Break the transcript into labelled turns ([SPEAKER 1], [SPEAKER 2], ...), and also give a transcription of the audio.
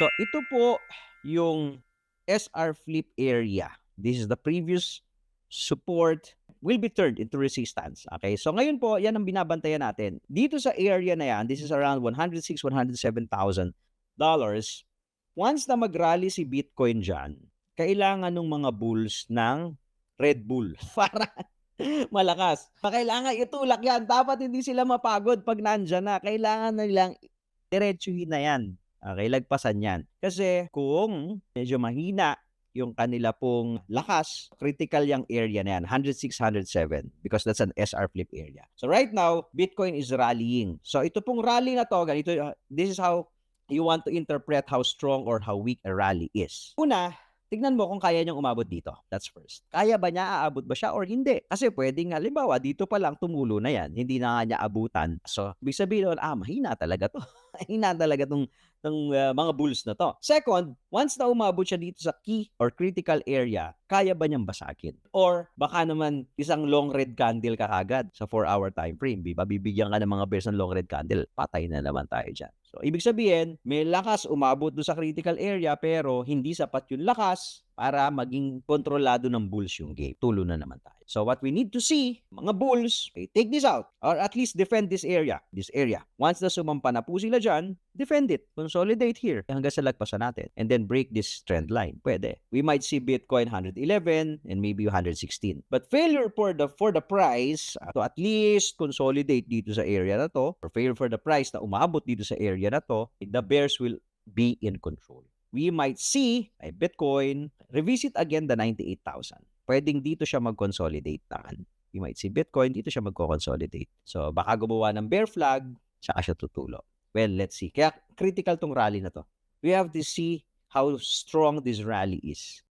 [SPEAKER 1] So ito po yung SR flip area. This is the previous support will be turned into resistance. Okay? So ngayon po, yan ang binabantayan natin. Dito sa area na yan, this is around 106 107,000 dollars. Once na mag-rally si Bitcoin dyan, kailangan ng mga bulls ng Red Bull para malakas. Kailangan itulak yan. Dapat hindi sila mapagod pag nandyan na. Kailangan na nilang diretsuhin na yan. Okay, lagpasan yan. Kasi kung medyo mahina yung kanila pong lakas, critical yung area na yan, 106, 107, because that's an SR flip area. So right now, Bitcoin is rallying. So ito pong rally na to, ganito, uh, this is how you want to interpret how strong or how weak a rally is. Una, tignan mo kung kaya niyang umabot dito. That's first. Kaya ba niya, aabot ba siya or hindi? Kasi pwedeng, halimbawa, dito pa lang tumulo na yan. Hindi na nga niya abutan. So, ibig sabihin nun, ah, mahina talaga to. mahina talaga tong, ng uh, mga bulls na to. Second, once na umabot siya dito sa key or critical area, kaya ba niyang basagin? Or baka naman isang long red candle ka kagad sa 4-hour time frame. Di? Bibigyan ka ng mga bears ng long red candle. Patay na naman tayo dyan. So, ibig sabihin, may lakas umabot do sa critical area pero hindi sapat yung lakas para maging kontrolado ng bulls yung game. Tulo na naman tayo. So, what we need to see, mga bulls, okay, take this out or at least defend this area. This area. Once na sumampa na po sila dyan, defend it. Consolidate here hanggang sa lagpasan natin. And then break this trend line. Pwede. We might see Bitcoin 111 and maybe 116. But failure for the for the price uh, to at least consolidate dito sa area na to or failure for the price na umabot dito sa area na to, the bears will be in control. We might see ay Bitcoin revisit again the 98,000. Pwedeng dito siya mag-consolidate naman. We might see Bitcoin dito siya magko-consolidate. So baka gumawa ng bear flag, saka siya tutulo. Well, let's see. Kaya critical tong rally na to. We have to see how strong this rally is.